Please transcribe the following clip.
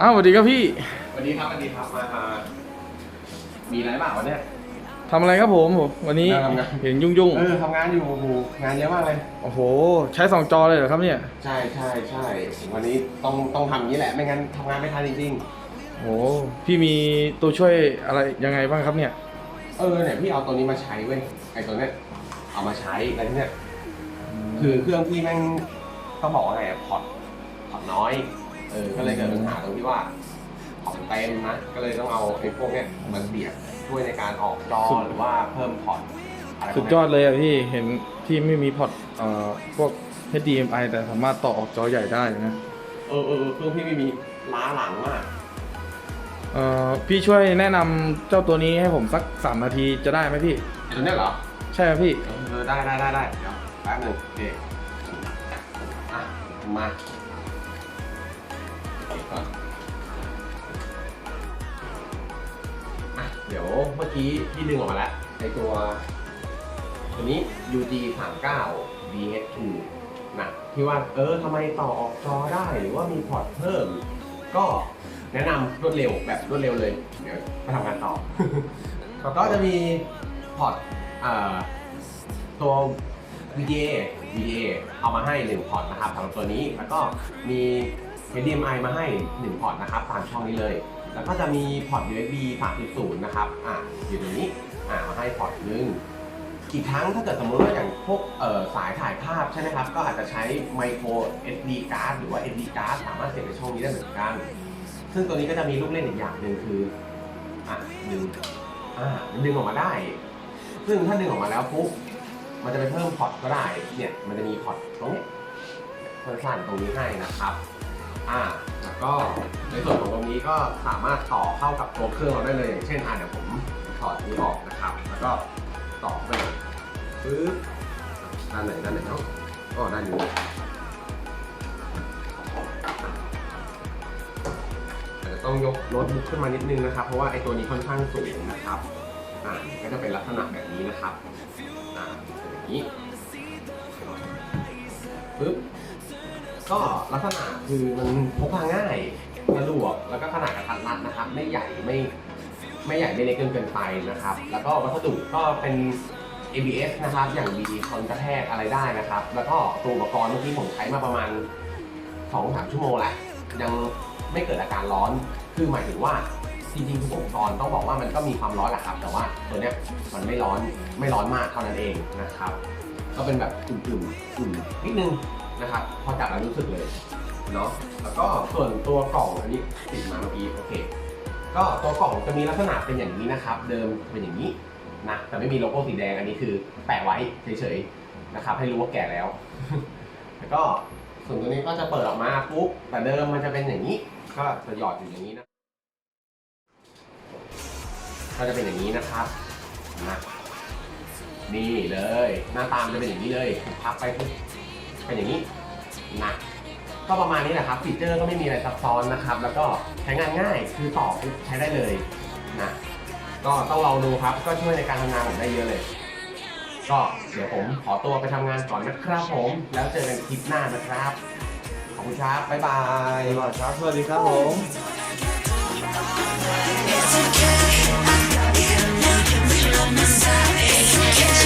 อ้าวสวัสดีครับพี่สวัสดีครับสวัสดีครับมามามีอะไรบ้างวันเนี้ยทำอะไรครับผมผมวันนี้ทำงาน เห็นยุ่งยุ่งเออทำงานอยู่โอ้โหงานเยอะมากเลย ๆโอ้โห ใช้สองจอเลยเหรอครับเนี่ยใช่ใช่ใช่วันนี้ต้องต้องทำอย่างนี้แหละ ไม่งั้นทำงานไม่ทันจริงโอ้โหพี่มีตัวช่วยอะไรยังไงบ้างครับเนี่ย ๆเออเนี่ยพี่เอาตัวนี้มาใช้เว้ยไอ้ตัวเนี้ยเอามาใช้แล้วทีเนี้ยคือเครื่องพี่แม่งต้องบอกว่าไงอะพอร์ตพอร์ตน้อย เออ ก็เลยเกิดปัญหาตรงที่ว่าพอร์ตเต็มนะ ก็เลยต้องเอาไอ้พวกเนี้ยมาเสียบช่วยในการออกจอสุดหรือว่าเพิ่มพอร์ตอะไรพวกสุดเนี้ยอดเลยอะพี่เห็นพี่ไม่มีพอร์ตเอ่อพวก HDMI แต่สามารถต่อออกจอใหญ่ได้นะเออเออเออเครื่องพี่ไม่มีล้าหลังมาก เอ่อพี่ช่วยแนะนำเจ้าตัวนี้ให้ผมสัก 3 นาทีจะได้ไหมพี่ไอ้ตัวเนี้ยเหรอ ใช่ครับพี่ เออได้ได้ได้ได้เดี๋ยวแป๊บหนึงโอเคอะมาโอะเดี๋ยวเมื่อกี้พี่ดึงออกมาแล้วไอตัว ตัวนี้ UG 3 9 BH2 นะที่ว่าเออทำไมต่อออกจอได้หรือว่ามีพอร์ตเพิ่ม ก็แนะนำรวดเร็วแบบรวดเร็วเลย เดี๋ยวมาทำงานต่อ ก็จะมีพอร์ตตัว VGA VGA เอามาให้1พอร์ตนะครับสำหรับตัวนี้แล้วก็มี HDMI มาให้ 1 พอร์ตนะครับตามช่องนี้เลย แล้วก็จะมีพอร์ต USB 3.0 นะครับอะอยู่ตรงนี้อะมาให้พอร์ตหนึงอีกทั้งถ้าเกิดสมมติว่าอย่างพวกสายถ่ายภาพใช่ไหมครับ ก็อาจจะใช้ micro SD card หรือว่า SD card สามารถเสียบในช่องนี้ได้เหมือนกัน ซึ่งตัวนี้ก็จะมีลูกเล่นอีกอย่างหนึ่งคืออะดึงอ่าดึงออกมาได้ ซึ่งถ้าดึงออกมาแล้วปุ๊บมันจะไปเพิ่มพอร์ตก็ได้ เนี่ยมันจะมีพอร์ตตรงนี้สั้นๆตรงนี้ให้นะครับ อ่าแล้วก็ในส่วนของตรงนี้ก็สามารถต่อเข้ากับตัวเครื่องเราได้เลยอย่างเช่นอ่าเดี๋ยวผมถอดนี้ออกนะครับ แล้วก็ต่อไปเลยปึ๊บด้านไหนด้านไหนเนาะก็ด้านนี้อาจจะต้องยกโน้ตบุ๊กขึ้นมานิดนึงนะครับ เพราะว่าไอ้ตัวนี้ค่อนข้างสูงนะครับอ่าก็จะเป็นลักษณะแบบนี้นะครับอ่าเป็นอย่างนี้ปึ๊บ ก็ลักษณะคือมันพกพาง่ายสะดวกแล้วก็ขนาดกระทัดรัดนะครับ ไม่ใหญ่ไม่ไม่ใหญ่ไม่เล็กเกินเกินไปนะครับ แล้วก็วัสดุก็เป็น ABS นะครับ อย่างดีทนกระแทกอะไรได้นะครับ แล้วก็ตัวอุปกรณ์เมื่อกี้ผมใช้มาประมาณ2-3ชั่วโมงแหละยังไม่เกิดอาการร้อน คือหมายถึงว่าจริงๆทุกอุปกรณ์ต้องบอกว่ามันก็มีความร้อนแหละครับ แต่ว่าตัวเนี้ยมันไม่ร้อนไม่ร้อนมากเท่านั้นเองนะครับ ก็เป็นแบบอุ่นๆอุ่นนิดนึง นะครับพอจับแล้วรู้สึกเลยเนาะแล้วก็ส่วนตัวกล่องอันนี้ติดมาเมื่อกี้โอเค ก็ตัวกล่องจะมีลักษณะเป็นอย่างนี้นะครับ เดิมเป็นอย่างนี้นะแต่ไม่มีโลโก้สีแดงอันนี้คือแปะไว้เฉยๆนะครับ ให้รู้ว่าแก่แล้วแล้วก็ส่วนตัวนี้ก็จะเปิดออกมาปุ๊บแต่เดิมมันจะเป็นอย่างนี้ ก็จะหยอดอยู่อย่างนี้นะก็จะเป็นอย่างนี้นะครับนะนี่เลย หน้าตามนจะเป็นอย่างนี้เลยพับไปปุ๊บ เป็นอย่างนี้นะก็ประมาณนี้แหละครับฟีเจอร์ก็ไม่มีอะไรซับซ้อนนะครับ แล้วก็ใช้งานง่ายคือต่อปุ๊บใช้ได้เลยนะก็ต้องลองดูครับก็ช่วยในการทำงานผมได้เยอะเลย ก็เดี๋ยวผมขอตัวไปทำงานก่อนนะครับผม แล้วเจอกันคลิปหน้านะครับ ขอบคุณครับบ๊ายบายสวัสดีครับสวัสดีครับผม It's okay, I got you now, you're real inside. It's okay.